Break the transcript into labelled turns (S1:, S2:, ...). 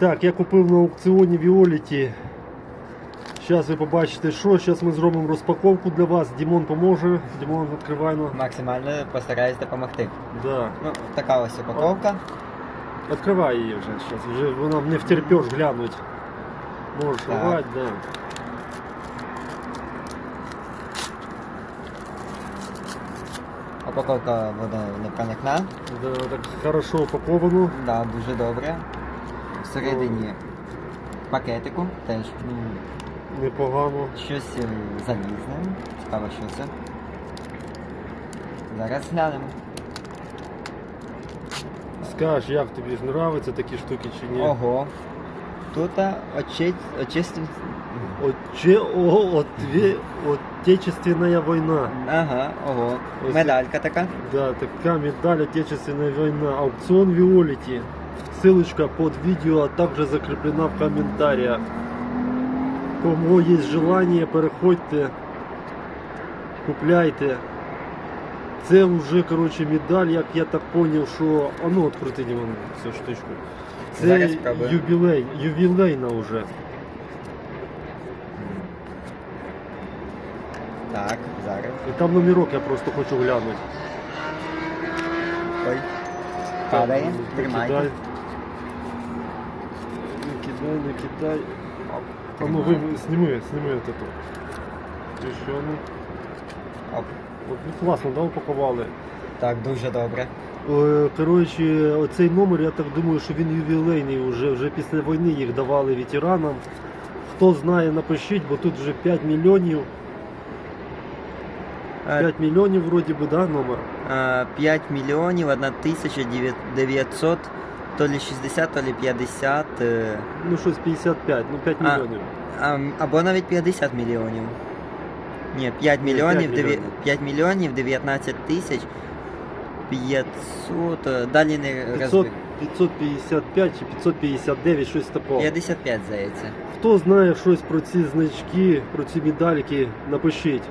S1: Так, я купив на аукціоні Віоліті. Зараз ви побачите, що. Зараз ми зробимо розпаковку для вас. Дімон поможе. Дімон відкривай ну.
S2: Максимально постараюсь допомогти.
S1: Да.
S2: Ну, така ось упаковка.
S1: Відкривай її вже. Зараз вже вона не втерпеш глянуть. Можеш
S2: Так.
S1: рвати, да.
S2: Упаковка буде непроникна.
S1: Да, так хорошо упаковано.
S2: Да, дуже добре. Всередині пакетику теж ну,
S1: Непогано.
S2: щось е, залізне. Цікаво, що це. Зараз глянемо.
S1: Скаж, як тобі ж нравиться такі штуки чи ні?
S2: Ого. Тут а, очи... очистив.
S1: Отче, о, отве, Отечественная война.
S2: Ага, ого.
S1: Ось
S2: Медалька така.
S1: Да, такая медаль Отечественная война. Аукцион Виолити. Ссылочка под видео, также закреплена в комментариях. Кому є желание, переходьте, купляйте. Це вже, короче, медаль, як я так поняв, що. А ну открути Дімон, цю штучку. Це
S2: Зараз
S1: юбілей, ювілейна вже.
S2: Так, зараз.
S1: І там номерок я просто хочу глянути.
S2: Ой. Падає. Тримайте.
S1: кидай. Не кидай, не кидай. А ну вы сними, сними вот эту. Еще одну. От, ну, класно, да, упакували.
S2: Так, дуже добре.
S1: Е, Коротше, оцей номер, я так думаю, що він ювілейний вже, вже після війни їх давали ветеранам. Хто знає, напишіть, бо тут вже 5 мільйонів.
S2: Е,
S1: 5 мільйонів вроді би, да, номер?
S2: е, 5 мільйонів 1900, то лі 60, то лі 50, е,
S1: Ну щось 55, ну 5
S2: А.
S1: мільйонів.
S2: або навіть 50 мільйонів. Ні, 5 мільйонів,
S1: 5 мільйонів.
S2: 5 мільйонів 19 тисяч 500, е, далі не
S1: 500,
S2: розбив.
S1: 555 чи 559, щось такого.
S2: 55, здається.
S1: Хто знає щось про ці значки, про ці медальки, напишіть.